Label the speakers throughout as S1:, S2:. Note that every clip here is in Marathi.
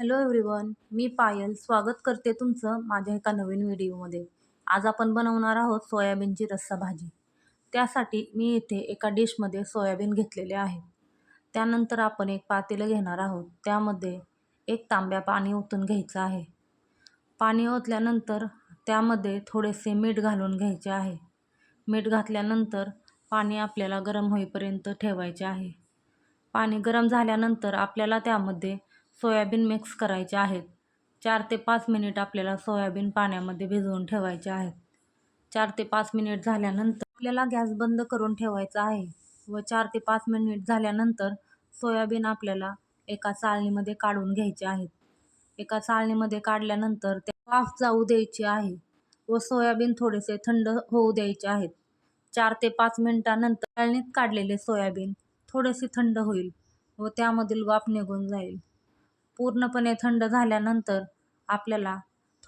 S1: हॅलो एव्हरीवन मी पायल. स्वागत करते तुमचं माझ्या एका नवीन व्हिडिओमध्ये. आज आपण बनवणार आहोत सोयाबीनची रस्सा भाजी. त्यासाठी मी इथे एका डिशमध्ये सोयाबीन घेतलेले आहे. त्यानंतर आपण एक पातेलं घेणार आहोत. त्यामध्ये एक तांब्या पाणी ओतून घ्यायचं आहे. पाणी ओतल्यानंतर त्यामध्ये थोडेसे मीठ घालून घ्यायचे आहे. मीठ घातल्यानंतर पाणी आपल्याला गरम होईपर्यंत ठेवायचे आहे. पाणी गरम झाल्यानंतर आपल्याला त्यामध्ये सोयाबीन मिक्स करायचे आहेत. चार ते पाच मिनिट आपल्याला सोयाबीन पाण्यामध्ये भिजवून ठेवायचे आहेत. चार ते पाच मिनिट झाल्यानंतर आपल्याला गॅस बंद करून ठेवायचा आहे व चार ते पाच मिनिट झाल्यानंतर सोयाबीन आपल्याला एका चाळणीमध्ये काढून घ्यायचे आहेत. एका चाळणीमध्ये काढल्यानंतर ते वाफ जाऊ द्यायचे आहे व सोयाबीन थोडेसे थंड होऊ द्यायचे आहेत. चार ते पाच मिनिटानंतर चाळणीत काढलेले सोयाबीन थोडेसे थंड होईल व त्यामधील वाफ निघून जाईल. पूर्णपणे थंड झाल्यानंतर आपल्याला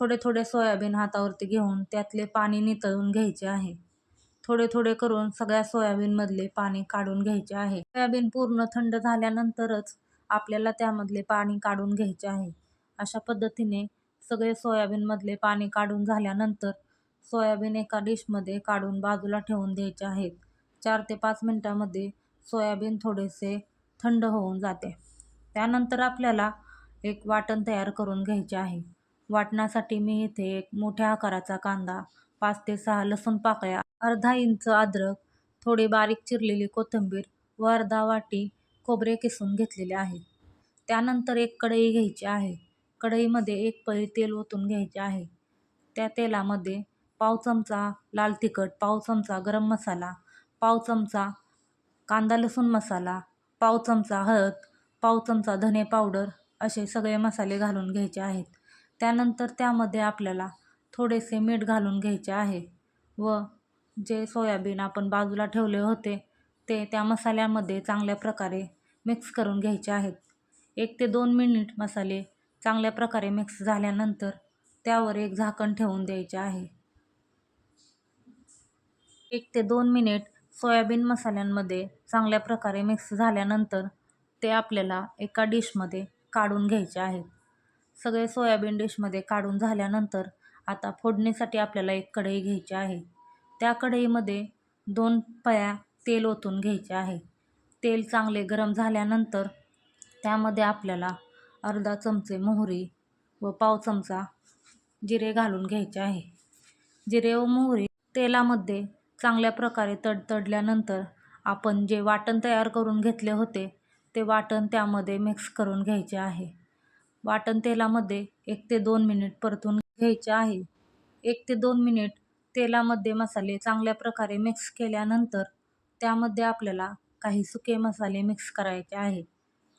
S1: थोडे थोडे सोयाबीन हातावरती घेऊन त्यातले पाणी नितळून घ्यायचे आहे. थोडे थोडे करून सगळ्या सोयाबीनमधले पाणी काढून घ्यायचे आहे. सोयाबीन पूर्ण थंड झाल्यानंतरच आपल्याला त्यामधले पाणी काढून घ्यायचे आहे. अशा पद्धतीने सगळे सोयाबीनमधले पाणी काढून झाल्यानंतर सोयाबीन एका डिशमध्ये काढून बाजूला ठेवून द्यायचे आहेत. चार ते पाच मिनटामध्ये सोयाबीन थोडेसे थंड होऊन जाते. त्यानंतर आपल्याला एक वाटण तयार करून घ्यायचे आहे. वाटणासाठी मी इथे एक मोठ्या आकाराचा कांदा पाच ते सहा लसूण पाकळ्या अर्धा इंच अद्रक थोडी बारीक चिरलेली कोथिंबीर व अर्धा वाटी खोबरे किसून घेतलेले आहे. त्यानंतर एक कढई घ्यायची आहे. कढईमध्ये एक पळी तेल ओतून घ्यायचे आहे. त्या तेलामध्ये पाव चमचा लाल तिखट पाव चमचा गरम मसाला पाव चमचा कांदा लसूण मसाला पाव चमचा हळद पाव चमचा धने पावडर असे सगळे मसाले घालून घ्यायचे आहेत. त्यानंतर त्यामध्ये आपल्याला थोडेसे मीठ घालून घ्यायचे आहे व जे सोयाबीन आपण बाजूला ठेवले होते ते त्या मसाल्यामध्ये चांगल्या प्रकारे मिक्स करून घ्यायचे आहेत. एक ते दोन मिनिट मसाले चांगल्या प्रकारे मिक्स झाल्यानंतर त्यावर एक झाकण ठेवून द्यायचे आहे. एक ते दोन मिनिट सोयाबीन मसाल्यांमध्ये चांगल्या प्रकारे मिक्स झाल्यानंतर ते आपल्याला एका डिशमध्ये काढून घ्यायचे आहेत. सगळे सोयाबीन डिशमध्ये काढून झाल्यानंतर आता फोडणीसाठी आपल्याला एक कढई घ्यायची आहे. त्या कढईमध्ये दोन पळ्या तेल ओतून घ्यायचे आहे. तेल चांगले गरम झाल्यानंतर त्यामध्ये आपल्याला अर्धा चमचे मोहरी व पाव चमचा जिरे घालून घ्यायचे आहे. जिरे व मोहरी तेलामध्ये चांगल्या प्रकारे तडतडल्यानंतर आपण जे वाटण तयार करून घेतले होते ते वाटण त्यामध्ये मिक्स करून घ्यायचे आहे. वाटण तेलामध्ये एक ते दोन मिनिट परतून घ्यायचे आहे. एक ते दोन मिनिट तेलामध्ये मसाले चांगल्या प्रकारे मिक्स केल्यानंतर त्यामध्ये आपल्याला काही सुके मसाले मिक्स करायचे आहे.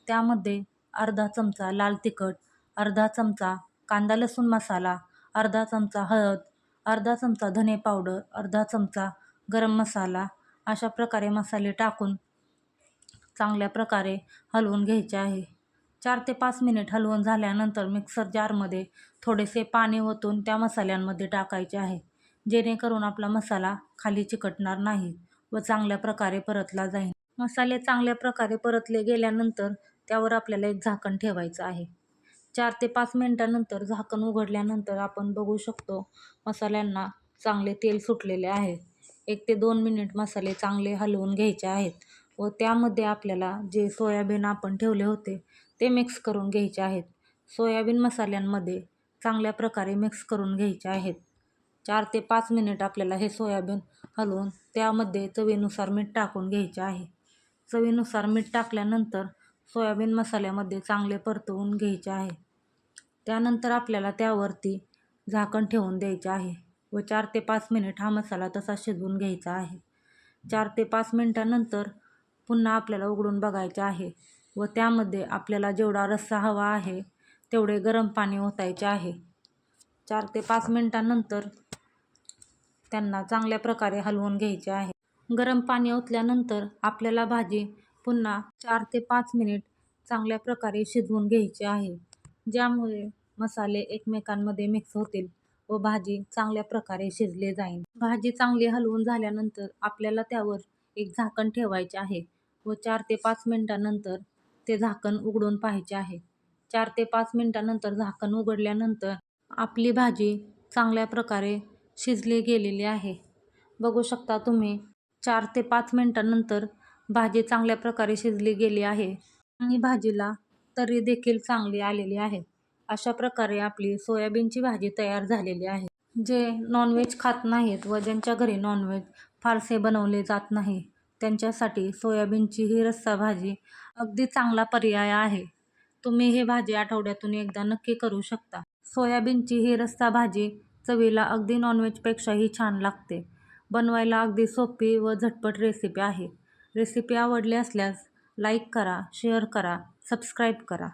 S1: त्यामध्ये अर्धा चमचा लाल तिखट अर्धा चमचा कांदा लसूण मसाला अर्धा चमचा हळद अर्धा चमचा धने पावडर अर्धा चमचा गरम मसाला अशा प्रकारे मसाले टाकून चांगल्या प्रकारे हलवून घ्यायचे आहे. चार ते पाच मिनिट हलवून झाल्यानंतर मिक्सर जारमध्ये थोडेसे पाणी ओतून त्या मसाल्यांमध्ये टाकायचे आहे. जेणेकरून आपला मसाला खाली चिकटणार नाही व चांगल्या प्रकारे परतला जाईल. मसाले चांगल्या प्रकारे परतले गेल्यानंतर त्यावर आपल्याला एक झाकण ठेवायचं आहे. चार ते पाच मिनटानंतर झाकण उघडल्यानंतर आपण बघू शकतो मसाल्यांना चांगले तेल सुटलेले आहे. एक ते दोन मिनिट मसाले चांगले हलवून घ्यायचे आहेत. व त्यामध्ये आपल्याला जे सोयाबीन आपण ठेवले होते ते मिक्स करून घ्यायचे आहेत. सोयाबीन मसाल्यांमध्ये चांगल्या प्रकारे मिक्स करून घ्यायचे आहेत. चार ते पाच मिनिट आपल्याला हे सोयाबीन हलवून त्यामध्ये चवीनुसार मीठ टाकून घ्यायचे आहे. चवीनुसार मीठ टाकल्यानंतर सोयाबीन मसाल्यामध्ये चांगले परतवून घ्यायचे आहे. त्यानंतर आपल्याला त्यावरती झाकण ठेवून द्यायचे आहे व चार ते पाच मिनिट हा मसाला तसा शिजवून घ्यायचा आहे. चार ते पाच मिनटानंतर पुन्हा आपल्याला उघडून बघायचे आहे व त्यामध्ये आपल्याला जेवढा रस्सा हवा आहे तेवढे गरम पाणी ओतायचे आहे. चार ते पाच मिनटानंतर त्यांना चांगल्या प्रकारे हलवून घ्यायचे आहे. गरम पाणी ओतल्यानंतर आपल्याला भाजी पुन्हा चार ते पाच मिनिट चांगल्या प्रकारे शिजवून घ्यायची आहे. ज्यामुळे मसाले एकमेकांमध्ये मिक्स होतील व भाजी चांगल्या प्रकारे शिजले जाईल. भाजी चांगली हलवून झाल्यानंतर आपल्याला त्यावर एक झाकण ठेवायचे आहे. व चार ते पाच मिनटानंतर ते झाकण उघडून पाहायचे आहे. चार ते पाच मिनटानंतर झाकण उघडल्यानंतर आपली भाजी चांगल्या प्रकारे शिजली गेलेली आहे. बघू शकता तुम्ही चार ते पाच मिनटानंतर भाजी चांगल्या प्रकारे शिजली गेली आहे आणि भाजीला तरी देखील चांगली आलेली आहे. अशा प्रकारे आपली सोयाबीनची भाजी तयार झालेली आहे. जे नॉनव्हेज खात नाहीत व ज्यांच्या घरी नॉनव्हेज फारसे बनवले जात नाही त्यांच्यासाठी सोयाबीनची ही रस्सा भाजी अगदी चांगला पर्याय आहे. तुम्ही ही भाजी आठवड्यातून एकदा नक्की करू शकता. सोयाबीनची ही रस्सा भाजी चवीला अगदी नॉनव्हेजपेक्षाही छान लागते. बनवायला अगदी सोपी व झटपट रेसिपी आहे. रेसिपी आवडली असल्यास लाईक करा शेअर करा सबस्क्राईब करा.